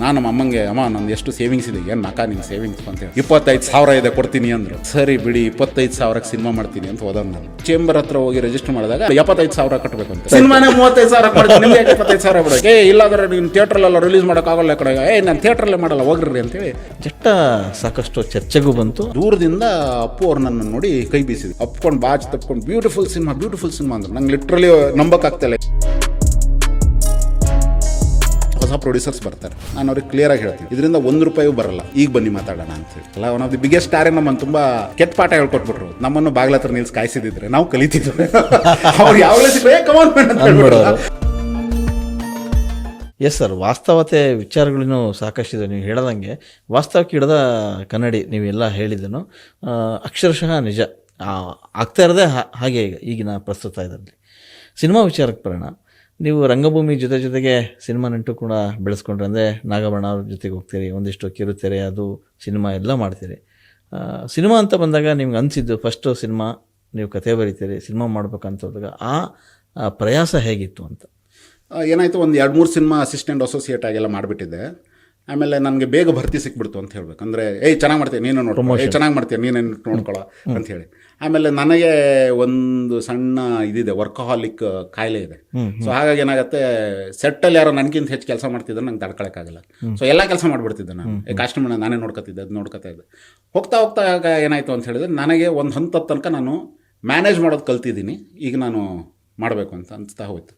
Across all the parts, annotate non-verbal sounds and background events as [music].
ನಾನು ನಮ್ಮ ಅಮ್ಮಂಗೆ ಅಮ್ಮ ನಂದು ಎಷ್ಟು ಸೇವಿಂಗ್ಸ್ ಇದೆ? ಏನು ನಕ ನಿಮ್ಗೆ ಸೇವಿಂಗ್ಸ್ ಅಂತ ಹೇಳಿ ಇಪ್ಪತ್ತೈದು ಸಾವಿರ ಇದೆ ಕೊಡ್ತೀನಿ ಅಂದ್ರು. ಸರಿ ಬಿಡಿ ಇಪ್ಪತ್ತೈದು ಸಾವಿರಕ್ಕೆ ಸಿನಿಮಾ ಮಾಡ್ತೀನಿ ಅಂತ ಹೋದ ನಾನು. ಚೇಂಬರ್ ಹತ್ರ ಹೋಗಿ ರಿಜಿಸ್ಟರ್ ಮಾಡಿದಾಗ ಎಪ್ಪತ್ತೈದು ಸಾವಿರ ಕಟ್ಟಬೇಕು ಅಂತ ಸಿನಿಮಾನೇ ಮೂವತ್ತೈದು ಸಾವಿರ ಕೊಡ್ತೀನಿ ನಿಮಗೆ ಇಪ್ಪತ್ತೈದು ಸಾವಿರ ಬಿಡೋ ಏ ಇಲ್ಲಾದ್ರೆ ನೀನು ಥಿಯೇಟ್ರಲ್ಲೆಲ್ಲ ರಿಲೀಸ್ ಮಾಡೋಕ್ಕಾಗಲ್ಲ ಕಡೆ ಏ ನಾನು ಥಿಯೇಟ್ರಲ್ಲೇ ಮಾಡಲ್ಲ ಹೋಗ್ರಿ ಅಂತೇಳಿ ಜಟ್ಟ ಸಾಕಷ್ಟು ಚರ್ಚೆಗೂ ಬಂತು. ದೂರದಿಂದ ಅಪ್ಪು ಅವ್ರು ನನ್ನ ನೋಡಿ ಕೈ ಬೀಸಿದ್ರು. ಅಪ್ಕೊಂಡು ಬಾಚ್ ತಪ್ಕೊಂಡು ಬ್ಯೂಟಿಫುಲ್ ಸಿನಿಮಾ ಬ್ಯೂಟಿಫುಲ್ ಸಿನಿಮಾ ಅಂದ್ರೆ. ನಂಗೆ ಲಿಟ್ರಲಿ ನಂಬಕ್ಕಾಗ್ತಿಲ್ಲ ಹೊಸ ಪ್ರೊಡ್ಯೂಸರ್ಸ್ ಬರ್ತಾರೆ. ನಾನು ಅವ್ರಿಗೆ ಕ್ಲಿಯರ್ ಆಗಿ ಹೇಳ್ತೀನಿ. ಇದರಿಂದ ಒಂದು ರೂಪಾಯಿ ಬರಲ್ಲ. ಈಗ ಬನ್ನಿ ಮಾತಾಡೋಣ ಅಂತ ಹೇಳಿ. ಅಲ್ಲ one of the biggest star ನಮ್ಮನ್ನು ತುಂಬಾ ಕೆಟ್ಟ ಪಾಠ ಹೇಳ್ಕೊಟ್ಬಿಟ್ರು. ನಮ್ಮನ್ನು ಬಾಗ್ಲ ಹತ್ರ ನಿಲ್ಸ್ ಕಾಯಿಸಿದ್ರೆ ನಾವು ಕಲಿತಿದ್ವಿ [laughs] ಅವ್ರು ಯಾವಾಗಲೂ ಎಸ್ ಸರ್ ವಾಸ್ತವತೆ ವಿಚಾರಗಳೂ ಸಾಕಷ್ಟಿದೆ. ನೀವು ಹೇಳದಂಗೆ ವಾಸ್ತವಕ್ಕೆ ಹಿಡಿದ ಕನ್ನಡಿ ನೀವೆಲ್ಲ ಹೇಳಿದನು ಆ, ಅಕ್ಷರಶಃ ನಿಜ. ಆಗ್ತಾ ಇರೋದೇ ಹಾಗೆ ಈಗ ಈಗಿನ ಪ್ರಸ್ತುತ ಇದರಲ್ಲಿ. ಸಿನಿಮಾ ವಿಚಾರಕ್ಕೆ ಬರೋಣ. ನೀವು ರಂಗಭೂಮಿ ಜೊತೆ ಜೊತೆಗೆ ಸಿನಿಮಾ ನೆಂಟು ಕೂಡ ಬೆಳೆಸ್ಕೊಂಡ್ರೆ ಅಂದರೆ ನಾಗಬಣ್ಣ ಅವ್ರ ಜೊತೆಗೆ ಹೋಗ್ತೀರಿ, ಒಂದಿಷ್ಟು ಕಿರುತೆರೆ, ಅದು ಸಿನಿಮಾ ಎಲ್ಲ ಮಾಡ್ತೀರಿ. ಸಿನಿಮಾ ಅಂತ ಬಂದಾಗ ನಿಮ್ಗೆ ಅನಿಸಿದ್ದು ಫಸ್ಟು ಸಿನಿಮಾ, ನೀವು ಕತೆ ಬರೀತೀರಿ, ಸಿನಿಮಾ ಮಾಡ್ಬೇಕಂತ ಹೋದಾಗ ಆ ಪ್ರಯಾಸ ಹೇಗಿತ್ತು ಅಂತ? ಏನಾಯ್ತು, ಒಂದು ಎರಡು ಮೂರು ಸಿನಿಮಾ ಅಸಿಸ್ಟೆಂಟ್ ಅಸೋಸಿಯೇಟ್ ಆಗೆಲ್ಲ ಮಾಡಿಬಿಟ್ಟಿದ್ದೆ. ಆಮೇಲೆ ನನಗೆ ಬೇಗ ಭರ್ತಿ ಸಿಕ್ಬಿಡ್ತು ಅಂತ ಹೇಳ್ಬೇಕು. ಅಂದರೆ ಏಯ್ ಚೆನ್ನಾಗಿ ಮಾಡ್ತೀಯ? ನೀನು ನೋಡ್ಕೊ. ಏಯ್ ಚೆನ್ನಾಗಿ ಮಾಡ್ತೀಯ? ನೀನು ನೋಡ್ಕೊಳ್ಳೋ ಅಂತ ಹೇಳಿ. ಆಮೇಲೆ ನನಗೆ ಒಂದು ಸಣ್ಣ ಇದಿದೆ ವರ್ಕಹಾಲಿಕ್ ಕಾಯಿಲೆ ಇದೆ. ಸೊ ಹಾಗಾಗಿ ಏನಾಗುತ್ತೆ ಸೆಟ್ಟಲ್ಲಿ ಯಾರೋ ನನಗಿಂತ ಹೆಚ್ಚು ಕೆಲಸ ಮಾಡ್ತಿದ್ರೆ ನಂಗೆ ತಡ್ಕೊಳಕ್ಕಾಗಲ್ಲ ಸೊ ಎಲ್ಲ ಕೆಲಸ ಮಾಡಿಬಿಡ್ತಿದ್ದೆ ನಾನು. ಈ ಕಾಸ್ಟ್ಯೂಮ್ ನಾನೇ ನೋಡ್ಕೊತಿದ್ದೆ ಅದು ನೋಡ್ಕೊತಾ ಇದ್ದೆ. ಹೋಗ್ತಾ ಹೋಗ್ತಾ ಏನಾಯಿತು ಅಂತ ಹೇಳಿದ್ರೆ ನನಗೆ ಒಂದು ಹಂತದ ತನಕ ನಾನು ಮ್ಯಾನೇಜ್ ಮಾಡೋದು ಕಲ್ತಿದ್ದೀನಿ. ಈಗ ನಾನು ಮಾಡಬೇಕು ಅಂತ ಅನಿಸ್ತಾ ಹೋಯ್ತು.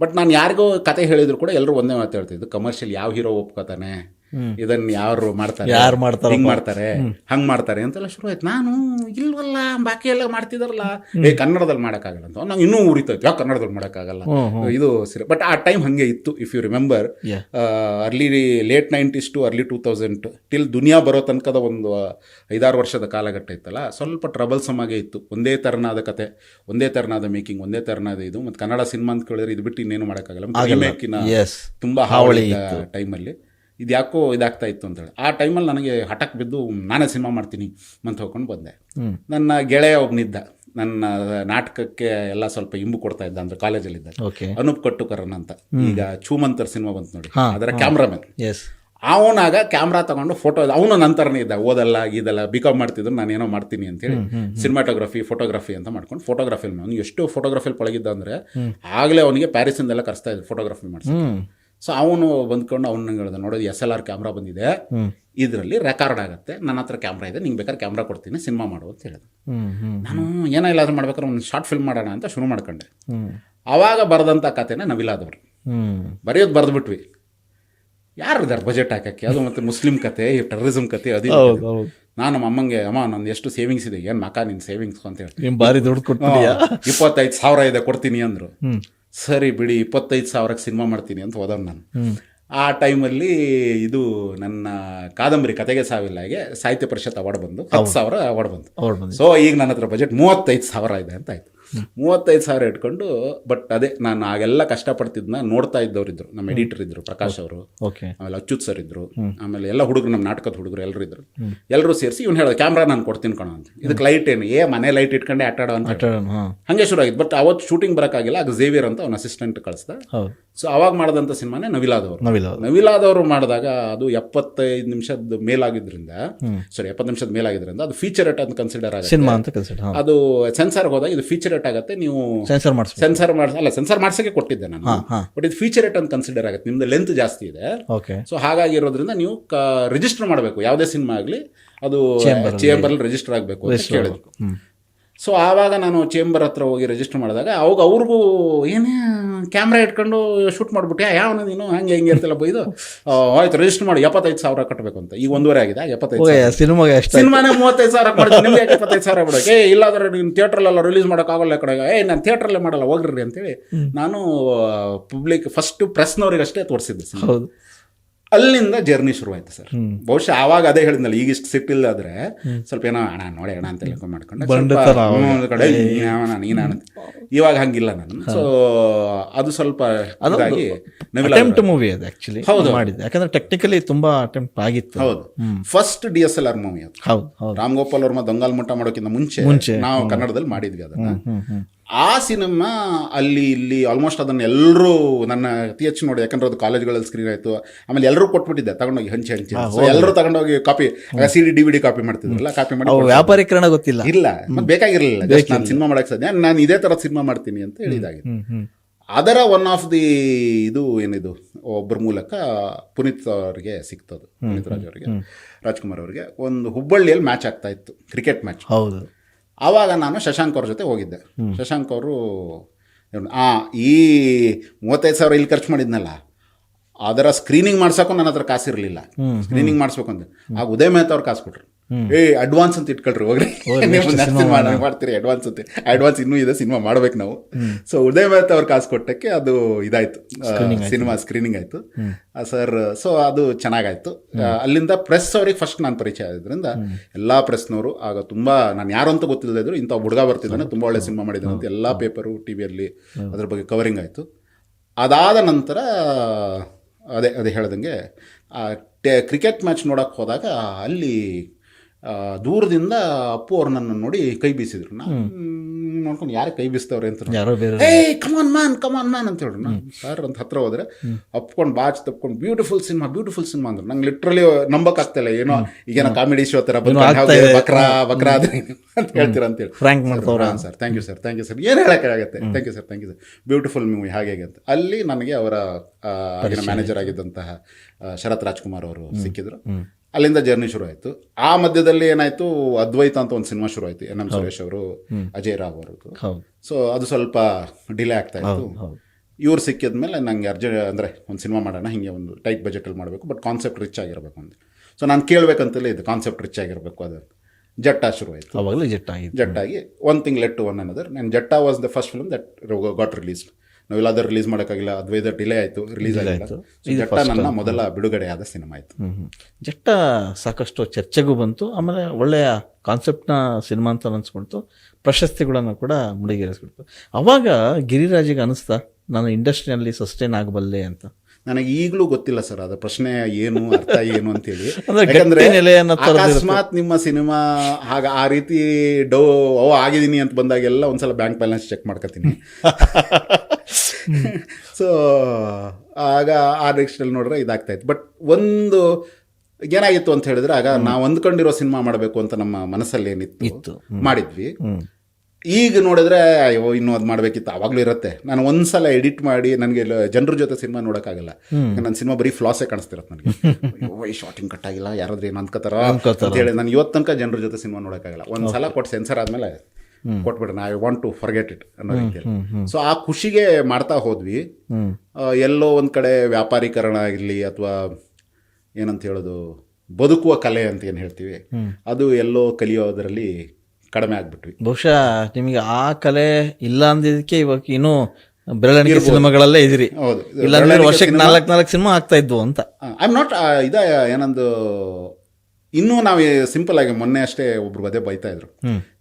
ಬಟ್ ನಾನು ಯಾರಿಗೋ ಕತೆ ಹೇಳಿದ್ರು ಕೂಡ ಎಲ್ಲರೂ ಒಂದೇ ಮಾತು ಹೇಳ್ತಿದ್ದು ಕಮರ್ಷಿಯಲ್ ಯಾವ ಹೀರೋ ಒಪ್ಕೋತಾನೆ? ಇದನ್ನ ಯಾರು ಮಾಡ್ತಾರೆ? ಯಾರು ಮಾಡ್ತಾರೆ ಹಿಂಗ್ ಮಾಡ್ತಾರೆ? ಹಂಗ್ ಮಾಡ್ತಾರೆ ಅಂತೆಲ್ಲ ಶುರು ಆಯ್ತು ನಾನು ಇಲ್ವಲ್ಲ ಬಾಕಿ ಎಲ್ಲ ಮಾಡ್ತಿದಾರಲ್ಲ. ಏ ಕನ್ನಡದಲ್ಲಿ ಮಾಡಕ್ಕಾಗಲ್ಲ ಅಂತ. ನಂಗೆ ಇನ್ನೂ ಉರಿತೈತಿ ಯಾವ ಕನ್ನಡದಲ್ಲಿ ಮಾಡಕ್ಕಾಗಲ್ಲ? ಇದು ಸರಿ. ಬಟ್ ಆ ಟೈಮ್ ಹಂಗೆ ಇತ್ತು if you remember. Early late nineties to early two thousand till Duniya ಬರೋ ತನಕದ ಒಂದು ಐದಾರು ವರ್ಷದ ಕಾಲಘಟ್ಟ ಇತ್ತಲ್ಲ ಸ್ವಲ್ಪ ಟ್ರಬಲ್ಸಮ್ ಆಗೇ ಇತ್ತು. ಒಂದೇ ತರನಾದ ಕತೆ ಒಂದೇ ತರನಾದ ಮೇಕಿಂಗ್ ಒಂದೇ ತರನಾದ ಇದು. ಮತ್ತು ಕನ್ನಡ ಸಿನಿಮಾ ಅಂತ ಕೇಳಿದ್ರೆ ಇದು ಬಿಟ್ಟು ಇನ್ನೇನು ಮಾಡೋಕ್ಕಾಗಲ್ಲ. ಮೇಕಿನ. ತುಂಬ ಹಾವಳಿ ಟೈಮಲ್ಲಿ ಇದು ಯಾಕೋ ಇದಾಗ್ತಾ ಇತ್ತು ಅಂತೇಳಿ. ಆ ಟೈಮಲ್ಲಿ ನನಗೆ ಹಠಕ್ ಬಿದ್ದು ನಾನೇ ಸಿನಿಮಾ ಮಾಡ್ತೀನಿ ಅಂತ ಹೋಗ್ಕೊಂಡು ಬಂದೆ. ನನ್ನ ಗೆಳೆಯ ಒಬ್ಬನಿದ್ದ ನನ್ನ ನಾಟಕಕ್ಕೆ ಎಲ್ಲ ಸ್ವಲ್ಪ ಇಂಬು ಕೊಡ್ತಾ ಇದ್ದ ಅಂದ್ರೆ ಕಾಲೇಜಲ್ಲಿದ್ದ ಅನೂಪ್ ಕಟ್ಟುಕರನ್ ಅಂತ. ಈಗ ಚೂಮಂತರ್ ಸಿನಿಮಾ ಬಂತು ನೋಡಿ. ಅದರ ಕ್ಯಾಮ್ರಾಮನ್. ಅವನಾಗ ಕ್ಯಾಮ್ರಾ ತಗೊಂಡು ಫೋಟೋ ಅವನು ನಂತರನೇ ಇದ್ದ. ಓದಲ್ಲ ಇದೆಲ್ಲ ಬಿ ಕಾಮ್ ಮಾಡ್ತಿದ್ರು ನಾನು ಏನೋ ಮಾಡ್ತೀನಿ ಅಂತೇಳಿ ಸಿನಿಮಾಟೋಗ್ರಫಿ ಫೋಟೋಗ್ರಫಿ ಅಂತ ಮಾಡ್ಕೊಂಡು ಫೋಟೋಗ್ರಫಿ ಅವನು. ಎಷ್ಟು ಫೋಟೋಗ್ರಫಿಲಿ ಪಳಗಿದ್ದ ಅಂದ್ರೆ ಆಗಲೇ ಅವನಿಗೆ ಪ್ಯಾರಿಸಿಂದೆಲ್ಲ ಕರೆಸ್ತಾ ಇದ್ರು ಫೋಟೋಗ್ರಫಿ ಮಾಡಿಸಿ ಸೊ ಅವನು ಬಂದ್ಕೊಂಡು ಅವನು ಹೇಳ್ದ ನೋಡೋದು ಎಸ್ ಎಲ್ ಆರ್ ಕ್ಯಾಮ್ರಾ ಬಂದಿದೆ. ಇದರಲ್ಲಿ ರೆಕಾರ್ಡ್ ಆಗುತ್ತೆ. ನನ್ನ ಹತ್ರ ಕ್ಯಾಮ್ರಾ ಇದೆ ನಿಂಗೆ ಬೇಕಾದ್ರೆ ಕ್ಯಾಮ್ರಾ ಕೊಡ್ತೀನಿ ಸಿನಿಮಾ ಮಾಡು ಅಂತ ಹೇಳಿದೆ. ನಾನು ಏನೋ ಇಲ್ಲಾದ್ರೂ ಮಾಡ್ಬೇಕಾದ್ರೆ ಒಂದು ಶಾರ್ಟ್ ಫಿಲ್ಮ್ ಮಾಡೋಣ ಅಂತ ಶುರು ಮಾಡ್ಕೊಂಡೆ. ಆವಾಗ ಅವಾಗ ಬರೆದಂಥ ಕತೆನ ನವಿಲಾದವರು ಹ್ಮ್. ಬರೆಯೋದು ಬರೆದ್ಬಿಟ್ವಿ. ಯಾರು ಇದಾರೆ ಬಜೆಟ್ ಹಾಕಕ್ಕೆ? ಅದು ಮತ್ತೆ ಮುಸ್ಲಿಂ ಕತೆ ಟೆರರಿಸಮ್ ಕತೆ ಅದು ನಾನು ನಮ್ಮ ಅಮ್ಮಂಗೆ ಅಮ್ಮ ನಂದು ಎಷ್ಟು ಸೇವಿಂಗ್ಸ್ ಇದೆ? ಏನು ಮಕ್ಕ ನಿನ್ನ ಸೇವಿಂಗ್ಸ್ ಅಂತ ಹೇಳಿ. ಭಾರಿ ದುಡ್ಡು ಕೊಟ್ಟು ಇಪ್ಪತ್ತೈದು ಸಾವಿರ ಇದೆ ಕೊಡ್ತೀನಿ ಅಂದರು. ಸರಿ ಬಿಡಿ ಇಪ್ಪತ್ತೈದು ಸಾವಿರಕ್ಕೆ ಸಿನಿಮಾ ಮಾಡ್ತೀನಿ ಅಂತ ಹೋದವ್ ನಾನು. ಆ ಟೈಮಲ್ಲಿ ಇದು ನನ್ನ ಕಾದಂಬರಿ ಕತೆಗೆ ಸಾವಿಲ್ಲಾಗೆ ಸಾಹಿತ್ಯ ಪರಿಷತ್ ಅವಾರ್ಡ್ ಬಂದು ಹತ್ತು ಸಾವಿರ ಅವಾರ್ಡ್ ಬಂತು. ಸೊ ಈಗ ನನ್ನ ಹತ್ರ ಬಜೆಟ್ ಮೂವತ್ತೈದು ಸಾವಿರ ಇದೆ ಅಂತ ಆಯ್ತು. ಮೂವತ್ತೈದು ಸಾವಿರ ಇಟ್ಕೊಂಡು ಬಟ್ ಅದೇ ನಾನು ಆಗೆಲ್ಲ ಕಷ್ಟಪಡ್ತಿದ್ನ ನೋಡ್ತಾ ಇದ್ದವ್ರು ನಮ್ಮ ಎಡಿಟರ್ ಇದ್ರು ಪ್ರಕಾಶ್ ಅವರು ಆಮೇಲೆ ಅಚ್ಯುತ್ ಸರ್ ಇದ್ರು ಆಮೇಲೆ ಎಲ್ಲ ಹುಡುಗರು ನಮ್ಮ ನಾಟಕದ ಹುಡುಗರು ಎಲ್ಲರೂ ಇದ್ರು. ಎಲ್ಲರೂ ಸೇರಿಸಿ ಇವ್ನು ಹೇಳೋದು ಕ್ಯಾಮ್ರಾ ನಾನು ಕೊಡ್ತೀನಿ ಕಣ ಅಂತ. ಇದಕ್ಕೆ ಲೈಟ್ ಏನು? ಏ ಮನೆ ಲೈಟ್ ಇಟ್ಕೊಂಡೆ ಆಟ ಆಡೋ ಅಂತ ಹಂಗೆ ಶುರು ಆಗಿತ್ತು. ಬಟ್ ಅವತ್ತು ಶೂಟಿಂಗ್ ಬರೋಕ್ಕಾಗಿಲ್ಲ ಆಗ ಝೇವಿಯರ್ ಅಂತ ಅವ್ನ ಅಸಿಸ್ಟೆಂಟ್ ಕಳಿಸ್ದ. ಸೊ ಅವಾಗ ಮಾಡಿದಂಥ ಸಿನಿಮಾನೇ ನವಿಲಾದವರು ನವಿಲ ನವಿಲಾದವರು ಮಾಡಿದಾಗ ಅದು ಎಪ್ಪತ್ತೈದು ನಿಮಿಷದ ಮೇಲಾಗಿದ್ರಿಂದ ಸಾರಿ ಎಪ್ಪತ್ತು ನಿಮಿಷದ ಮೇಲಾಗಿದ್ರಿಂದ ಅದು ಫೀಚರ್ ಅಂತ ಕನ್ಸಿಡರ್ ಆಗುತ್ತೆ. ಸಿನಿಮಾ ಅಂತ ಕನ್ಸಿಡರ್ ಹಾ. ಅದು ಸೆನ್ಸಾರ್ಗೆ ಹೋದಾಗ ಇದು ಫೀಚರ್ ರೇಟ್ ಆಗುತ್ತೆ ನೀವು ಸೆನ್ಸರ್ ಮಾಡಿಸಿ ಸೆನ್ಸರ್ ಮಾಡಿಸ್ ಅಲ್ಲ ಸೆನ್ಸರ್ ಮಾಡ್ಸಕ್ಕೆ ಕೊಟ್ಟಿದ್ದೆ ನಾನು. ಬಟ್ ಇದು ಫೀಚರ್ ರೇಟ್ ಅಂತ ಕನ್ಸಿಡರ್ ಆಗುತ್ತೆ. ನಿಮ್ದು ಲೆಂತ್ ಜಾಸ್ತಿ ಇದೆ. ಓಕೆ ಸೊ ಹಾಗಾಗಿರೋದ್ರಿಂದ ನೀವು ರಿಜಿಸ್ಟರ್ ಮಾಡಬೇಕು. ಯಾವುದೇ ಸಿನಿಮಾ ಆಗಲಿ ಅದು ಚೇಂಬರಲ್ಲಿ ರಿಜಿಸ್ಟರ್ ಆಗಬೇಕು ಅಂತ ಕೇಳಿದ್ರು. ಸೊ ಆವಾಗ ನಾನು ಚೇಂಬರ್ ಹತ್ರ ಹೋಗಿ ರಿಜಿಸ್ಟರ್ ಮಾಡಿದಾಗ ಅವಾಗ ಅವ್ರಿಗೂ ಏನೇ ಕ್ಯಾಮ್ರಾ ಇಟ್ಕೊಂಡು ಶೂಟ್ ಮಾಡಿಬಿಟ್ಟೆ ಯಾವ ನೀನು ಹಂಗೆ ಹಿಂಗೆ ಇರ್ತಿಲ್ಲ ಬೈದು ಆಯ್ತು ರಿಜಿಸ್ಟರ್ ಮಾಡಿ ಎಪ್ಪತ್ತೈದು ಸಾವಿರ ಕಟ್ಟಬೇಕು ಅಂತ. ಈಗ ಒಂದೂವರೆ ಆಗಿದೆ ಎಪ್ಪತ್ತೈದು. ಸಿನಿಮಾಗೆ ಸಿನಿಮಾನೇ ಮೂವತ್ತೈದು ಸಾವಿರ ಕೊಡ್ತೀನಿ ನಿಮಗೆ ಎಪ್ಪತ್ತೈದು ಸಾವಿರ ಬಿಡೋಕೆ ಏ ಇಲ್ಲಾಂದ್ರೆ ನೀನು ಥಿಯೇಟ್ರಲ್ಲೆಲ್ಲ ರಿಲೀಸ್ ಮಾಡೋಕ್ಕಾಗಲ್ಲ ಕಡೆ ಏ ನಾನು ಥಿಯೇಟ್ರಲ್ಲೇ ಮಾಡಲ್ಲ ಹೋಗ್ರಿ ಅಂತೇಳಿ ನಾನು ಪಬ್ಲಿಕ್ ಫಸ್ಟ್ ಪ್ರೆಸ್ನವ್ರಿಗೆ ಅಷ್ಟೇ ತೋರಿಸಿದ್ದೆ ಹೌದು. ಅಲ್ಲಿಂದ ಜರ್ನಿ ಶುರುವಾಯ್ತು ಸರ್. ಬಹುಶಃ ಆವಾಗ ಅದೇ ಹೇಳಿದ್ನಲ್ಲ ಈಗ ಇಷ್ಟು ಸಿಟ್ಟಿಲ್ಲ ಆದ್ರೆ ಸ್ವಲ್ಪ ಏನೋ ಅಣ್ಣ ನೋಡಿ ಅಣ್ಣ ಅಂತ ಲೆಕ್ಕ ಮಾಡ್ಕೊಂಡು ಕಡೆ ನೀನು. ಇವಾಗ ಹಂಗಿಲ್ಲ ನಾನು. ಸೊ ಅದು ಸ್ವಲ್ಪ ಅಟೆಂಪ್ಟ್ ಮೂವಿ ಅದು ಆಕ್ಚುಲಿ ಹೌದು. ಯಾಕಂದ್ರೆ ಟೆಕ್ನಿಕಲಿ ತುಂಬಾ ಅಟೆಂಪ್ಟ್ ಆಗಿತ್ತು. ಹೌದು. First D S L R movie ಅದು. ಹೌದು ಹೌದು. ರಾಮ್ ಗೋಪಾಲ್ ವರ್ಮ ದೊಂಗಾಲ್ ಮುಟ್ಟ ಮಾಡೋಕ್ಕಿಂತ ಮುಂಚೆ ಮುಂಚೆ. ನಾವು ಕನ್ನಡದಲ್ಲಿ ಮಾಡಿದ್ವಿ ಅದನ್ನ. ಆ ಸಿನಿಮಾ ಅಲ್ಲಿ ಇಲ್ಲಿ ಆಲ್ಮೋಸ್ಟ್ ಅದನ್ನ ಎಲ್ಲರೂ ನನ್ನ ಅತಿ ಹೆಚ್ಚು ನೋಡಿ ಯಾಕಂದ್ರೆ ಅದು ಕಾಲೇಜ್ಗಳಲ್ಲಿ ಸ್ಕ್ರೀನ್ ಆಯಿತು. ಆಮೇಲೆ ಎಲ್ಲರೂ ಕೊಟ್ಬಿಟ್ಟಿದ್ದೆ ತಗೊಂಡೋಗಿ ಹಂಚಿ ಹಂಚಿ ಎಲ್ಲರೂ ತಗೊಂಡೋಗಿ copy C D D V D copy ಮಾಡ್ತಿದ್ರಲ್ಲ copy ಮಾಡಿ ವ್ಯಾಪಾರೀಕರಣ ಗೊತ್ತಿಲ್ಲ. ಇಲ್ಲ ಮತ್ತೆ ಬೇಕಾಗಿರಲಿಲ್ಲ ಜಸ್ಟ್ ನಾನು ಸಿನಿಮಾ ಮಾಡಕ್ಕೆ ಸಾಧ್ಯ. ನಾನು ಇದೇ ಥರ ಸಿನಿಮಾ ಮಾಡ್ತೀನಿ ಅಂತ ಹ್ಮ್ ಅದರ ಒನ್ ಆಫ್ ದಿ ಇದು ಏನಿದು ಒಬ್ಬರ ಮೂಲಕ ಪುನೀತ್ ಅವರಿಗೆ ಸಿಗ್ತದು ಪುನೀತ್ ರಾಜ್ ಅವರಿಗೆ. ರಾಜ್ಕುಮಾರ್ ಅವರಿಗೆ ಒಂದು ಹುಬ್ಬಳ್ಳಿಯಲ್ಲಿ ಮ್ಯಾಚ್ ಆಗ್ತಾ ಇತ್ತು ಕ್ರಿಕೆಟ್ ಮ್ಯಾಚ್ ಹೌದು. ಆವಾಗ ನಾನು ಶಶಾಂಕ್ ಅವ್ರ ಜೊತೆ ಹೋಗಿದ್ದೆ. ಶಶಾಂಕ್ ಅವರು ಆ ಈ ಮೂವತ್ತೈದು ಸಾವಿರ ಇಲ್ಲಿ ಖರ್ಚು ಮಾಡಿದ್ನಲ್ಲ ಅದರ ಸ್ಕ್ರೀನಿಂಗ್ ಮಾಡ್ಸೋಕ್ಕೂ ನನ್ನ ಹತ್ರ ಕಾಸಿರಲಿಲ್ಲ. ಸ್ಕ್ರೀನಿಂಗ್ ಮಾಡಿಸ್ಬೇಕು ಅಂತ ಆಗ ಉದಯ ಮೆಹ್ತಾ ಅವ್ರು ಕಾಸು ಕೊಟ್ರು ಏ ಅಡ್ವಾನ್ಸ್ ಅಂತ ಇಟ್ಕೊಳ್ರಿ ಹೋಗ್ರಿ. ಮಾಡ್ತೀರಿ ಅಡ್ವಾನ್ಸ್ ಅಂತ. ಅಡ್ವಾನ್ಸ್ ಇನ್ನೂ ಇದೆ ಸಿನಿಮಾ ಮಾಡ್ಬೇಕು ನಾವು. ಸೊ ಉದಯ್ ಮೆಹ್ತಾ ಅವ್ರ ಕಾಸು ಕೊಟ್ಟಕ್ಕೆ ಅದು ಇದಾಯ್ತು. ಸಿನಿಮಾ ಸ್ಕ್ರೀನಿಂಗ್ ಆಯ್ತು. ಸರ್ ಸೊ ಅದು ಚೆನ್ನಾಗಾಯ್ತು. ಅಲ್ಲಿಂದ ಪ್ರೆಸ್ ಅವ್ರಿಗೆ ಫಸ್ಟ್ ನಾನು ಪರಿಚಯ ಆದ್ರಿಂದ ಎಲ್ಲಾ ಪ್ರೆಸ್ನವರು ಆಗ ತುಂಬಾ ನಾನು ಯಾರು ಅಂತ ಗೊತ್ತಿಲ್ಲದೆ ಇದ್ರು ಇಂಥ ಹುಡುಗ ಬರ್ತಿದ್ದಾನೆ ತುಂಬಾ ಒಳ್ಳೆ ಸಿನಿಮಾ ಮಾಡಿದ್ದಾನೆ ಅಂತ ಎಲ್ಲಾ ಪೇಪರು ಟಿವಿಯಲ್ಲಿ ಅದ್ರ ಬಗ್ಗೆ ಕವರಿಂಗ್ ಆಯ್ತು. ಅದಾದ ನಂತರ ಅದೇ ಅದೇ ಹೇಳ್ದಂಗೆ ಕ್ರಿಕೆಟ್ ಮ್ಯಾಚ್ ನೋಡಕ್ ಹೋದಾಗ ಅಲ್ಲಿ ದೂರದಿಂದ ಅಪ್ಪು ಅವ್ರು ನನ್ನ ನೋಡಿ ಕೈ ಬೀಸಿದ್ರು. ನಾ ನೋಡ್ಕೊಂಡು ಯಾರು ಕೈ ಬೀಸ್ತವ್ರೆ ಅಂತ ಯಾರೋ ಬೇರೆ ಏ ಕಮಾನ್ ಮ್ಯಾನ್ ಕಮಾನ್ ಮ್ಯಾನ್ ಅಂತ ಹೇಳಿ ನಾನು ಸರ್ ಅಂತ ಹತ್ರ ಹೋದ್ರೆ ಅಪ್ಕೊಂಡು ಬಾಚ್ ತಪ್ಕೊಂಡು ಬ್ಯೂಟಿಫುಲ್ ಸಿನಿಮಾ ಬ್ಯೂಟಿಫುಲ್ ಸಿನಿಮಾ ಅಂದ್ರೆ. ನಂಗೆ ಲಿಟ್ರಲಿ ನಂಬಕ್ ಆಗ್ತಿಲ್ಲ ಏನೋ ಈಗೇನೋ ಕಾಮಿಡಿ ಶೋ ತರ. ಬಕ್ರಾ ಬಕ್ರಾ ಅಂತ ಹೇಳ್ತೀರಾ ಅಂತೇಳಿ frank ಮಾಡ್ತವ್ರ? Sir thank you sir thank you sir ಏನು ಹೇಳೋಕ್ಕಾಗತ್ತೆ thank you sir thank you sir beautiful movie ಹಾಗೆ ಅಂತ ಅಲ್ಲಿ ನನಗೆ ಅವರ ಆಗಿನ ಮ್ಯಾನೇಜರ್ ಆಗಿದ್ದಂತಹ ಶರತ್ ರಾಜ್ಕುಮಾರ್ ಅವರು ಸಿಕ್ಕಿದ್ರು. ಅಲ್ಲಿಂದ ಜರ್ನಿ ಶುರು ಆಯಿತು. ಆ ಮಧ್ಯದಲ್ಲಿ ಏನಾಯ್ತು ಅದ್ವೈತ ಅಂತ ಒಂದು ಸಿನಿಮಾ ಶುರು ಆಯ್ತು. ಎನ್ ಎಂ ಸುರೇಶ್ ಅವರು ಅಜಯ್ ರಾವ್ ಅವ್ರದ್ದು ಸೊ ಅದು ಸ್ವಲ್ಪ ಡಿಲೇ ಆಗ್ತಾ ಇತ್ತು. ಇವ್ರು ಸಿಕ್ಕಿದ ಸಿಕ್ಕಿದ್ಮೇಲೆ ನಂಗೆ ಅರ್ಜೆಂಟ್ ಅಂದರೆ ಒಂದು ಸಿನಿಮಾ ಮಾಡೋಣ ಹಿಂಗೆ ಒಂದು ಟೈಟ್ ಬಜೆಟಲ್ಲಿ ಮಾಡಬೇಕು ಬಟ್ ಕಾನ್ಸೆಪ್ಟ್ ರಿಚ್ ಆಗಿರಬೇಕು ಅಂತ ಸೊ ನಾನು ಕೇಳಬೇಕಂತಲೇ ಇದು ಕಾನ್ಸೆಪ್ಟ್ ರಿಚ್ ಆಗಿರಬೇಕು ಅದು. ಜಟ್ಟ ಶುರು ಆಯಿತು. ಅವಾಗಲೇ ಜಟ್ಟಾಗಿ ಜಟ್ಟಾಗಿ one thing let to one another ನಾನು Jatta was the first film that got ನಾವೆಲ್ಲಾದ್ರೂ release ಮಾಡೋಕ್ಕಾಗಿಲ್ಲ ಅದ್ವೈದ ಡಿಲೇ ಆಯಿತು ರಿಲೀಸ್ ಆಯಿತು. ಜಟ್ಟ ನನ್ನ ಮೊದಲ ಬಿಡುಗಡೆಯಾದ ಸಿನಿಮಾ ಆಯಿತು. ಜಟ್ಟ ಸಾಕಷ್ಟು ಚರ್ಚೆಗೂ ಬಂತು ಆಮೇಲೆ ಒಳ್ಳೆಯ ಕಾನ್ಸೆಪ್ಟ್ನ ಸಿನಿಮಾ ಅಂತ ಅನಿಸ್ಕೊಳ್ತು ಪ್ರಶಸ್ತಿಗಳನ್ನು ಕೂಡ ಮುಡಿಗೇರಿಸ್ಬಿಡ್ತು. ಅವಾಗ ಗಿರಿರಾಜಿಗೆ ಅನಿಸ್ತಾ ನಾನು ಇಂಡಸ್ಟ್ರಿಯಲ್ಲಿ ಸಸ್ಟೈನ್ ಆಗಬಲ್ಲೆ ಅಂತ? ನನಗೆ ಈಗಲೂ ಗೊತ್ತಿಲ್ಲ ಸರ್ ಅದು ಪ್ರಶ್ನೆ ಏನು ಅರ್ಥ ಏನು ಅಂತೇಳಿ. [laughs] ಯಾಕಂದ್ರೆ ಅಕಸ್ಮಾತ್ ನಿಮ್ಮ ಸಿನಿಮಾ ಹಾಗ ಆ ರೀತಿ ಡೋ ಓ ಆಗಿದ್ದೀನಿ ಅಂತ ಬಂದಾಗೆಲ್ಲ ಒಂದ್ಸಲ ಬ್ಯಾಂಕ್ ಬ್ಯಾಲೆನ್ಸ್ ಚೆಕ್ ಮಾಡ್ಕೊತೀನಿ. [laughs] [laughs] ಸೊ ಆಗ ಆ ನೆಕ್ಸ್ಟಲ್ಲಿ ನೋಡಿದ್ರೆ ಇದಾಗ್ತಾ ಇತ್ತು. ಬಟ್ ಒಂದು ಏನಾಗಿತ್ತು ಅಂತ ಹೇಳಿದ್ರೆ ಆಗ ನಾವು ಅಂದ್ಕೊಂಡಿರೋ ಸಿನಿಮಾ ಮಾಡಬೇಕು ಅಂತ ನಮ್ಮ ಮನಸ್ಸಲ್ಲಿ ಏನಿತ್ತು ಇತ್ತು. ಮಾಡಿದ್ವಿ. ಈಗ ನೋಡಿದ್ರೆ ಅಯ್ಯೋ ಇನ್ನೂ ಅದು ಮಾಡಬೇಕಿತ್ತು. ಆವಾಗಲೂ ಇರುತ್ತೆ. ನಾನು ಒಂದ್ಸಲ ಎಡಿಟ್ ಮಾಡಿ ನನಗೆ ಜನರ ಜೊತೆ ಸಿನಿಮಾ ನೋಡೋಕ್ಕಾಗಲ್ಲ. ನನ್ನ ಸಿನಿಮಾ ಬರೀ ಫ್ಲಾಸೇ ಕಾಣಿಸ್ತಿರತ್ತೆ ನನಗೆ. [laughs] ಅಯ್ಯೋ ಈ ಶಾರ್ಟಿಂಗ್ ಕಟ್ ಆಗಿಲ್ಲ ಯಾರಾದ್ರೂ ಏನು ಅನ್ಕೋತಾರ. ಅಂತ ಹೇಳಿ ನಾನು ಇವತ್ತು ತನಕ ಜನರ ಜೊತೆ ಸಿನಿಮಾ ನೋಡೋಕ್ಕಾಗಲ್ಲ. ಒಂದ್ಸಲ ಕೊಟ್ಟು ಸೆನ್ಸರ್ ಆದಮೇಲೆ ಕೊಟ್ಬಿಡೋಣ I want to forget it ಅನ್ನೋ ರೀತಿಯಲ್ಲಿ. ಸೊ ಆ ಖುಷಿಗೆ ಮಾಡ್ತಾ ಹೋದ್ವಿ. ಎಲ್ಲೋ ಒಂದು ಕಡೆ ವ್ಯಾಪಾರೀಕರಣ ಆಗಿರಲಿ ಅಥವಾ ಏನಂತ ಹೇಳೋದು ಬದುಕುವ ಕಲೆ ಅಂತ ಏನು ಹೇಳ್ತೀವಿ ಅದು ಎಲ್ಲೋ ಕಲಿಯೋದರಲ್ಲಿ ಕಡಿಮೆ ಆಗ್ಬಿಟ್ವಿ. ಬಹುಶಃ ನಿಮಗೆ ಆ ಕಲೆ ಇಲ್ಲ ಅಂದಿದ್ದಕ್ಕೆ ಇವಾಗ ಇನ್ನೂ ಬೆರಳಿಗೆ ಸಿನಿಮಾಗಳಲ್ಲೇ ಇದಿರಿ ಹೌದು. ಇಲ್ಲ ವರ್ಷಕ್ಕೆ ನಾಲ್ಕು ನಾಲ್ಕು ಸಿನಿಮಾ ಆಗ್ತಾ ಇದ್ವು ಅಂತ. ಐ ಆಮ್ ನಾಟ್ ಇದ ಏನೊಂದು ಇನ್ನೂ ನಾವು ಸಿಂಪಲ್ ಆಗಿ ಮೊನ್ನೆ ಅಷ್ಟೇ ಒಬ್ರು ಅದೇ ಬೈತಾ ಇದ್ರು.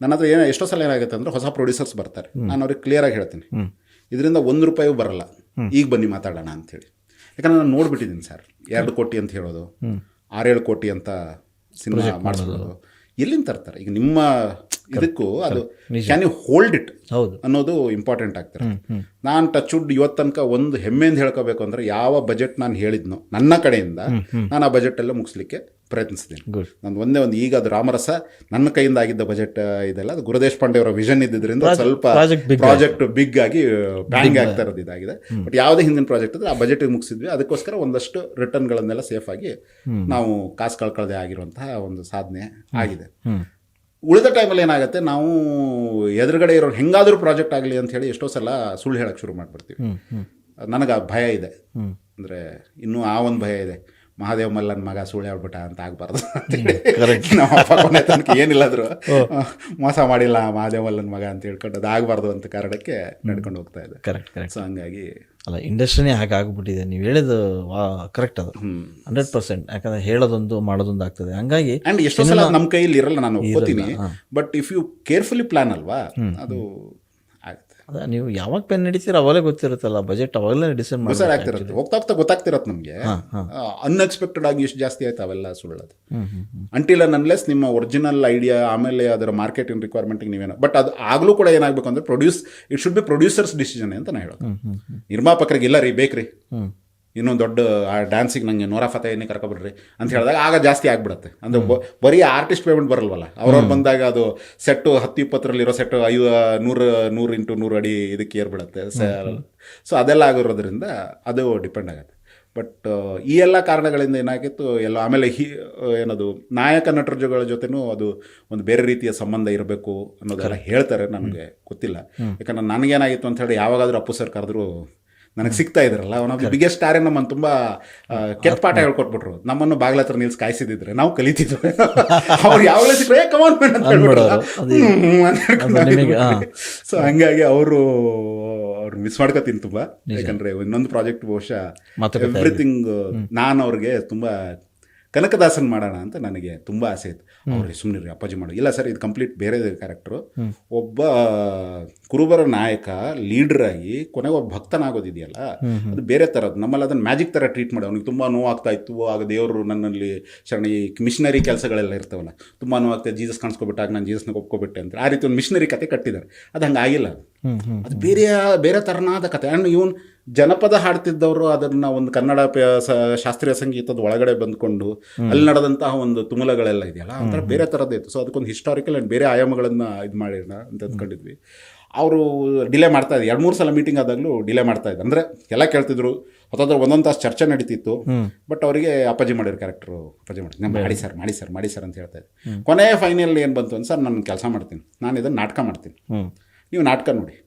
ನನ್ನ ಹತ್ರ ಏನೋ ಎಷ್ಟೋ ಸಲ ಏನಾಗುತ್ತೆ ಅಂದ್ರೆ ಹೊಸ ಪ್ರೊಡ್ಯೂಸರ್ಸ್ ಬರ್ತಾರೆ. ನಾನು ಅವ್ರಿಗೆ ಕ್ಲಿಯರ್ ಆಗಿ ಹೇಳ್ತೀನಿ. ಇದರಿಂದ ಒಂದು ರೂಪಾಯಿ ಬರಲ್ಲ. ಈಗ ಬನ್ನಿ ಮಾತಾಡೋಣ ಅಂತೇಳಿ. ಯಾಕಂದ್ರೆ ನಾನು ನೋಡ್ಬಿಟ್ಟಿದ್ದೀನಿ ಸರ್. ಎರಡು ಕೋಟಿ ಅಂತ ಹೇಳೋದು ಆರೇಳು ಕೋಟಿ ಅಂತ ಸಿನಿಮಾ ಮಾಡಿಸ್ಬೋದು ಎಲ್ಲಿಂದ ತರ್ತಾರೆ? ಈಗ ನಿಮ್ಮ ಇದಕ್ಕೂ ಅದು ಕ್ಯಾನ್ ಯು ಹೋಲ್ಡ್ ಇಟ್ ಹೌದು. ಅನ್ನೋದು ಇಂಪಾರ್ಟೆಂಟ್ ಆಗ್ತಾರೆ ನಾನು ಟಚ್ ವುಡ್ ಇವತ್ತು ತನಕ ಒಂದು ಹೆಮ್ಮೆಯಿಂದ ಹೇಳ್ಕೋಬೇಕು ಅಂದ್ರೆ ಯಾವ ಬಜೆಟ್ ನಾನು ಹೇಳಿದ್ನೋ ನನ್ನ ಕಡೆಯಿಂದ ನಾನು ಆ ಬಜೆಟ್ ಎಲ್ಲ ಮುಗಿಸ್ಲಿಕ್ಕೆ ಪ್ರಯತ್ನಿಸಿದ್ದೀನಿ. ಗುಡ್ ನಂದು ಒಂದೇ ಒಂದು ಈಗ ಅದು ರಾಮರಸ ನನ್ನ ಕೈಯಿಂದ ಆಗಿದ್ದ ಬಜೆಟ್ ಇದೆಲ್ಲ. ಅದು ಗುರುದೇಶ್ ಪಾಂಡೆ ಅವರ ವಿಷನ್ ಇದ್ದಿದ್ರಿಂದ ಸ್ವಲ್ಪ ಪ್ರಾಜೆಕ್ಟ್ ಬಿಗ್ ಆಗಿ ಬ್ಯಾಂಗ್ ಆಗ್ತಾ ಇರೋದು ಇದಾಗಿದೆ. ಬಟ್ ಯಾವುದೇ ಹಿಂದಿನ ಪ್ರಾಜೆಕ್ಟ್ ಇದ್ರೆ ಆ ಬಜೆಟ್ ಮುಗಿಸಿದ್ವಿ. ಅದಕ್ಕೋಸ್ಕರ ಒಂದಷ್ಟು ರಿಟರ್ನ್ಗಳನ್ನೆಲ್ಲ ಸೇಫ್ ಆಗಿ ನಾವು ಕಾಸು ಕಳ್ಕೊಳ್ಳದೆ ಆಗಿರುವಂತಹ ಒಂದು ಸಾಧನೆ ಆಗಿದೆ. ಉಳಿದ ಟೈಮಲ್ಲಿ ಏನಾಗುತ್ತೆ ನಾವು ಎದುರುಗಡೆ ಇರೋ ಹೆಂಗಾದ್ರೂ ಪ್ರಾಜೆಕ್ಟ್ ಆಗಲಿ ಅಂತ ಹೇಳಿ ಎಷ್ಟೋ ಸಲ ಸುಳ್ಳು ಹೇಳಕ್ ಶುರು ಮಾಡ್ಬಿಡ್ತೀವಿ. ನನಗೆ ಆ ಭಯ ಇದೆ. ಅಂದರೆ ಇನ್ನೂ ಆ ಒಂದು ಭಯ ಇದೆ. ಮಹಾದೇವ್ ಮಲ್ಲನ್ ಮಗ ಸುಳ್ಳೆ ಹೇಳ್ಬಿಟ್ಟ ಅಂತ ಆಗಬಾರ್ದು. ಅಂತೇಳಿ [laughs] ನಮ್ಮ ಅಪ್ಪ ಕೊನೆ ತನಕ ಏನಿಲ್ಲಾದ್ರು [laughs] ಮೋಸ ಮಾಡಿಲ್ಲ ಮಹಾದೇವ್ ಮಲ್ಲನ್ ಮಗ ಅಂತ ಹೇಳ್ಕೊಂಡು ಅದು ಆಗಬಾರ್ದು ಅಂತ ಕಾರಣಕ್ಕೆ ನಡ್ಕೊಂಡು ಹೋಗ್ತಾ ಇದೆ. ಕರೆಕ್ಟ್ ಕರೆಕ್ಟ್ ಸೊ ಹಂಗಾಗಿ ಅಲ್ಲ ಇಂಡಸ್ಟ್ರಿನೇ ಹಾಗೆ ಆಗ್ಬಿಟ್ಟಿದೆ. ನೀವು ಹೇಳಿದ್ದು ವಾ ಕರೆಕ್ಟ್ ಅದು. Hundred percent. ಯಾಕಂದ್ರೆ ಹೇಳೋದೊಂದು ಮಾಡೋದೊಂದು ಆಗ್ತದೆ. ಹಂಗಾಗಿ ಆ್ಯಂಡ್ ಎಷ್ಟೋ ಸಲ ನಮ್ಮ ಕೈಯಲ್ಲಿ ಇರಲ್ಲ ನಾನು ಒಪ್ಕೋತೀನಿ. But if you carefully plan ಅಲ್ವಾ ಅದು ಅದ ನೀವು ಯಾವಾಗ ಪೆನ್ ಹಿಡಿತೀರ ಅವಾಗಲೇ ಗೊತ್ತಿರುತ್ತಲ್ಲ ಬಜೆಟ್ ಅವಾಗಲೇ ಡಿಸೈಡ್ ಮಾಡಿ ಸರ್ ಆಗ್ತಿರತ್ತೆ. ಹೋಗ್ತಾ ಹೋಗ್ತಾ ಗೊತ್ತಾಗ್ತಿರತ್ತೆ ನಮಗೆ. ಅನ್ಎಕ್ಸ್ಪೆಕ್ಟೆಡ್ ಆಗಿ ಇಷ್ಟು ಜಾಸ್ತಿ ಆಯ್ತು ಅವೆಲ್ಲ ಸುಳ್ಳದು. ಹ್ಮ್ ಹ್ಮ್ ಹ್ಮ್. ಅಂಟಿಲ್ ಅನ್ಲೆಸ್ ನಿಮ್ಮ ಒರಿಜಿನಲ್ ಐಡಿಯಾ ಆಮೇಲೆ ಅದರ ಮಾರ್ಕೆಟಿಂಗ್ ರಿಕ್ವೈರ್ಮೆಂಟಿಗೆ ನೀವೇನೋ ಬಟ್ ಅದು ಆಗಲೂ ಕೂಡ ಏನಾಗಬೇಕು ಅಂದರೆ produce it should be producers decision ಅಂತ ನಾ ಹೇಳೋದು. ನಿರ್ಮಾಪಕರಿಗೆ ಇಲ್ಲ ರೀ ಬೇಕ್ರಿ. ಇನ್ನೊಂದು ದೊಡ್ಡ ಆ ಡ್ಯಾನ್ಸಿಗೆ ನಂಗೆ ನೂರ ಫತೇನಿ ಕರ್ಕೊಬಿಡ್ರಿ ಅಂತ ಹೇಳಿದಾಗ ಆಗ ಜಾಸ್ತಿ ಆಗ್ಬಿಡುತ್ತೆ. ಅಂದ್ರೆ ಬರೀ ಆರ್ಟಿಸ್ಟ್ ಪೇಮೆಂಟ್ ಬರಲ್ವಲ್ಲ? ಅವ್ರವ್ರು ಬಂದಾಗ ಅದು ಸೆಟ್ಟು ಹತ್ತು ಇಪ್ಪತ್ತರಲ್ಲಿರೋ ಸೆಟ್ಟು ಐ ನೂರು ನೂರು ಇಂಟು ನೂರು ಅಡಿ ಇದಕ್ಕೆ ಏರ್ಬಿಡುತ್ತೆ. ಸೊ ಅದೆಲ್ಲ ಆಗಿರೋದ್ರಿಂದ ಅದು ಡಿಪೆಂಡ್ ಆಗುತ್ತೆ. ಬಟ್ ಈ ಎಲ್ಲ ಕಾರಣಗಳಿಂದ ಏನಾಗಿತ್ತು ಎಲ್ಲ ಆಮೇಲೆ ಹಿ ಏನದು ನಾಯಕ ನಟರುಗಳ ಜೊತೆನೂ ಅದು ಒಂದು ಬೇರೆ ರೀತಿಯ ಸಂಬಂಧ ಇರಬೇಕು ಅನ್ನೋದೆಲ್ಲ ಹೇಳ್ತಾರೆ ನನಗೆ ಗೊತ್ತಿಲ್ಲ. ಯಾಕಂದ್ರೆ ನನಗೇನಾಗಿತ್ತು ಅಂತ ಹೇಳಿ ಯಾವಾಗಾದರೂ ಅಪ್ಪು ಸರ್ ಕರೆದ್ರು ನನಗೆ ಸಿಗ್ತಾ ಇದ್ರಲ್ಲ ಒನ್ ಆಫ್ ದಿ ಬಿಗ್ಗೆಸ್ಟ್ ಸ್ಟಾರೇ ನಮ್ಮನ್ನು ತುಂಬ ಕೆಟ್ಟ ಪಾಠ ಹೇಳ್ಕೊಟ್ಬಿಟ್ರು. ನಮ್ಮನ್ನು ಬಾಗ್ಲ ಹತ್ರ ನಿಲ್ಸಿ ಕಾಯಿಸಿದ್ರೆ ನಾವು ಕಲಿತಿದ್ವಿ. ಅವ್ರು ಯಾವಾಗಲೇ ಸಿಕ್ಕರೆ ಕಮಾನ್ ಅಂತ ಹೇಳ್ಬಿಟ್ರು. ಸೊ ಹಂಗಾಗಿ ಅವರು ಅವ್ರು ಮಿಸ್ ಮಾಡ್ಕೋತೀನಿ ತುಂಬ. ಯಾಕಂದ್ರೆ ಇನ್ನೊಂದು ಪ್ರಾಜೆಕ್ಟ್ ಬಹುಶಃ ಎವ್ರಿಥಿಂಗ್ ನಾನು ಅವ್ರಿಗೆ ತುಂಬ ಕನಕದಾಸನ್ ಮಾಡೋಣ ಅಂತ ನನಗೆ ತುಂಬ ಆಸೆ ಇತ್ತು. ಅವ್ರಿಗೆ ಸುಮ್ಮನೆ ಅಪ್ಪಾಜಿ ಮಾಡು ಇಲ್ಲ ಸರ್ ಇದು ಕಂಪ್ಲೀಟ್ ಬೇರೆ ಕ್ಯಾರೆಕ್ಟ್ರು ಒಬ್ಬ ಕುರುಬರ ನಾಯಕ ಲೀಡರ್ ಆಗಿ ಕೊನೆಗೆ ಒಬ್ಬ ಭಕ್ತನಾಗೋದಿದೆಯಲ್ಲ ಅದು ಬೇರೆ ಥರದ್ದು ನಮ್ಮಲ್ಲಿ ಅದನ್ನು ಮ್ಯಾಜಿಕ್ ಥರ ಟ್ರೀಟ್ ಮಾಡಿ ಅವ್ನಿಗೆ ತುಂಬ ನೋವಾಗ್ತಾ ಇತ್ತು. ಆಗ ದೇವರು ನನ್ನಲ್ಲಿ ಶರಣ ಈ ಮಿಷನರಿ ಕೆಲಸಗಳೆಲ್ಲ ಇರ್ತಾವಲ್ಲ ತುಂಬ ನೋವಾಗ್ತಾ ಜೀಸಸ್ ಕಾಣಿಸ್ಕೊಬಿಟ್ಟಾಗ ನಾನು ಜೀಸಸ್ನ ಒಪ್ಕೊಬಿಟ್ಟೆ ಅಂತ. ಆ ರೀತಿ ಒಂದು ಮಿಷನರಿ ಕತೆ ಕಟ್ಟಿದ್ದಾರೆ. ಅದು ಹಂಗೆ ಆಗಿಲ್ಲ ಅದು ಬೇರೆ ಬೇರೆ ಥರನಾದ ಕತೆ. ಆ್ಯಂಡ್ ಇವನ್ ಜನಪದ ಹಾಡ್ತಿದ್ದವರು ಅದನ್ನ ಒಂದು ಕನ್ನಡ ಶಾಸ್ತ್ರೀಯ ಸಂಗೀತದ ಒಳಗಡೆ ಬಂದ್ಕೊಂಡು ಅಲ್ಲಿ ನಡೆದಂತಹ ಒಂದು ತುಮಲಗಳೆಲ್ಲ ಇದೆಯಲ್ಲ ಒಂಥರ ಬೇರೆ ಥರದ್ದು ಇತ್ತು. ಸೊ ಅದಕ್ಕೊಂದು ಹಿಸ್ಟಾರಿಕಲ್ ಆ್ಯಂಡ್ ಬೇರೆ ಆಯಾಮಗಳನ್ನು ಇದು ಮಾಡಿರೋಣ ಅಂತ ಅಂದ್ಕೊಂಡಿದ್ವಿ. ಅವರು ಡಿಲೇ ಮಾಡ್ತಾ ಇದ್ದಾರೆ ಎರಡು ಮೂರು ಸಲ ಮೀಟಿಂಗ್ ಆದಾಗಲೂ ಡಿಲೇ ಮಾಡ್ತಾ ಇದ್ದೆ. ಅಂದರೆ ಎಲ್ಲ ಕೇಳ್ತಿದ್ರು ಹೊತ್ತಾದ್ರೆ ಒಂದೊಂದು ತಾಸು ಚರ್ಚೆ ನಡೀತಿತ್ತು. ಬಟ್ ಅವರಿಗೆ ಅಪ್ಪಾಜಿ ಮಾಡಿರೋ ಕ್ಯಾರೆಕ್ಟ್ರು ಅಪ್ಪಾಜಿ ಮಾಡಿ ನಮ್ಮ ಮಾಡಿ ಸರ್ ಮಾಡಿ ಸರ್ ಮಾಡಿ ಸರ್ ಅಂತ ಹೇಳ್ತಾ ಇದ್ದೆ ಕೊನೆಯ ಫೈನಲ್ ಏನು ಬಂತು ಅಂತ ಸರ್ ನಾನು ಕೆಲಸ ಮಾಡ್ತೀನಿ. ನಾನು ಇದನ್ನು ನಾಟಕ ಮಾಡ್ತೀನಿ. ನೀವು ನಾಟಕ ನೋಡಿ.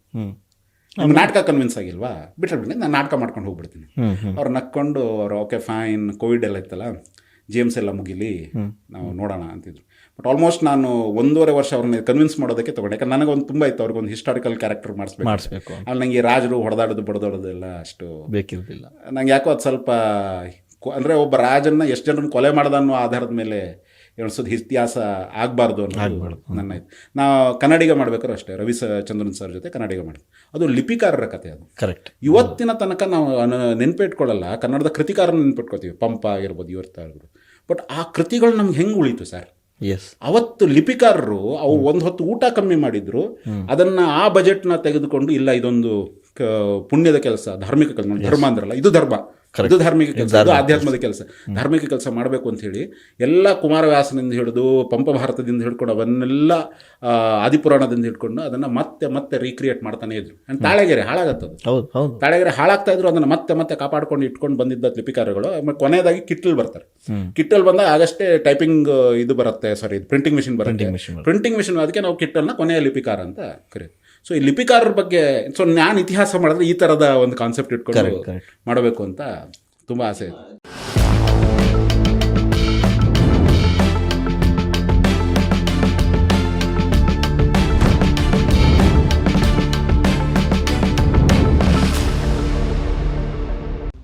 ನಿಮ್ಗೆ ನಾಟಕ ಕನ್ವಿನ್ಸ್ ಆಗಿಲ್ವಾ? ಬಿಟ್ರೆ ಬಿಡಿ ನಾನು ನಾಟಕ ಮಾಡ್ಕೊಂಡು ಹೋಗ್ಬಿಡ್ತೀನಿ. ಅವ್ರು ನಕ್ಕೊಂಡು ಅವ್ರು ಓಕೆ ಫೈನ್ ಕೋವಿಡ್ ಎಲ್ಲ ಇತ್ತಲ್ಲ ಜೇಮ್ಸ್ ಎಲ್ಲ ಮುಗಿಲಿ ನಾವು ನೋಡೋಣ ಅಂತಿದ್ರು. ಬಟ್ ಆಲ್ಮೋಸ್ಟ್ ನಾನು ಒಂದೂವರೆ ವರ್ಷ ಅವ್ರನ್ನ ಕನ್ವಿನ್ಸ್ ಮಾಡೋದಕ್ಕೆ ತೊಗೊಂಡೆ. ಯಾಕಂದ್ರೆ ನನಗೊಂದು ತುಂಬ ಇತ್ತು ಅವ್ರಿಗೊಂದು ಹಿಸ್ಟಾರಿಕಲ್ ಕ್ಯಾರೆಕ್ಟರ್ ಮಾಡಿಸ್ಬೇಕು. ಮಾಡಿಸ್ಬೇಕು. ಅಲ್ಲಿ ನನಗೆ ರಾಜರು ಹೊಡೆದಾಡೋದು ಬಡದಾಡೋದೆಲ್ಲ ಅಷ್ಟು ಬೇಕಿರೋದಿಲ್ಲ ನಂಗೆ ಯಾಕೋ ಅದು ಸ್ವಲ್ಪ ಅಂದರೆ ಅಂದ್ರೆ ಒಬ್ಬ ರಾಜನ್ನ ಎಷ್ಟು ಜನರನ್ನು ಕೊಲೆ ಮಾಡ್ದ ಅನ್ನೋ ಆಧಾರದ ಮೇಲೆ ಎಣಿಸೋದು ಇತಿಹಾಸ ಆಗಬಾರ್ದು ಅನ್ನೋದು ನನ್ನ ಇದು. ನಾವು ಕನ್ನಡಿಗ ಮಾಡ್ಬೇಕಾದ್ರೆ ಅಷ್ಟೇ ರವಿ ಸ ಚಂದ್ರನ್ ಸರ್ ಜೊತೆ ಕನ್ನಡಿಗ ಮಾಡಿ ಅದು ಲಿಪಿಕಾರರ ಕಥೆ ಅದು. ಕರೆಕ್ಟ್ ಇವತ್ತಿನ ತನಕ ನಾವು ನೆನಪಿಟ್ಕೊಳ್ಳಲ್ಲ ಕನ್ನಡದ ಕೃತಿಕಾರನ ನೆನ್ಪಿಟ್ಕೊತೀವಿ ಪಂಪ ಆಗಿರ್ಬೋದು ಇವತ್ತಾಗ್ಬೋದು ಬಟ್ ಆ ಕೃತಿಗಳು ನಮ್ಗೆ ಹೆಂಗೆ ಉಳಿತು ಸರ್? ಎಸ್ ಅವತ್ತು ಲಿಪಿಕಾರರು ಅವು ಒಂದು ಹೊತ್ತು ಊಟ ಕಮ್ಮಿ ಮಾಡಿದ್ರು. ಅದನ್ನ ಆ ಬಜೆಟ್ನ ತೆಗೆದುಕೊಂಡು ಇಲ್ಲ ಇದೊಂದು ಪುಣ್ಯದ ಕೆಲಸ ಧಾರ್ಮಿಕ ಕೆಲಸ ಧರ್ಮ ಅಂದ್ರಲ್ಲ ಇದು ಧರ್ಮ. ಇದು ಧಾರ್ಮಿಕ ಕೆಲಸ ಇದು ಆಧ್ಯಾತ್ಮದ ಕೆಲಸ. ಧಾರ್ಮಿಕ ಕೆಲಸ ಮಾಡಬೇಕು ಅಂತ ಹೇಳಿ ಎಲ್ಲ ಕುಮಾರವ್ಯಾಸನಿಂದ ಹಿಡಿದು ಪಂಪ ಭಾರತದಿಂದ ಹಿಡ್ಕೊಂಡು ಅವನ್ನೆಲ್ಲ ಆದಿಪುರಾಣದಿಂದ ಹಿಡ್ಕೊಂಡು ಅದನ್ನ ಮತ್ತೆ ಮತ್ತೆ ರೀಕ್ರಿಯೇಟ್ ಮಾಡ್ತಾನೆ ಇದ್ರು. ಆ್ಯಂಡ್ ತಾಳೆಗೆರೆ ಹಾಳಾಗತ್ತದು ತಾಳೆಗೆರೆ ಹಾಳಾಗ್ತಾ ಇದ್ರು ಅದನ್ನ ಮತ್ತೆ ಮತ್ತೆ ಕಾಪಾಡ್ಕೊಂಡು ಇಟ್ಕೊಂಡು ಬಂದಿದ್ದ ಲಿಪಿಕಾರಗಳು. ಆಮೇಲೆ ಕೊನೆಯದಾಗಿ ಕಿಟ್ಟಲ್ ಬರ್ತಾರೆ. ಕಿಟ್ಟಲ್ ಬಂದಾಗ ಆಗಷ್ಟೇ ಟೈಪಿಂಗ್ ಇದು ಬರುತ್ತೆ ಸಾರಿ ಪ್ರಿಂಟಿಂಗ್ ಮಿಷಿನ್ ಬರುತ್ತೆ. ಪ್ರಿಂಟಿಂಗ್ ಮಿಷಿನ್ ಅದಕ್ಕೆ ನಾವು ಕಿಟ್ಟಲ್ನ ಕೊನೆಯ ಲಿಪಿಕಾರ ಅಂತ ಕರೆಯೋದು ಸೊ ಈ ಲಿಪಿಕಾರರ ಬಗ್ಗೆ ಸೊ ನಾನು ಇತಿಹಾಸ ಮಾಡಿದ್ರೆ ಈ ಥರದ ಒಂದು ಕಾನ್ಸೆಪ್ಟ್ ಇಟ್ಕೊಂಡು. ಮಾಡಬೇಕು ಅಂತ ತುಂಬ ಆಸೆ ಇದೆ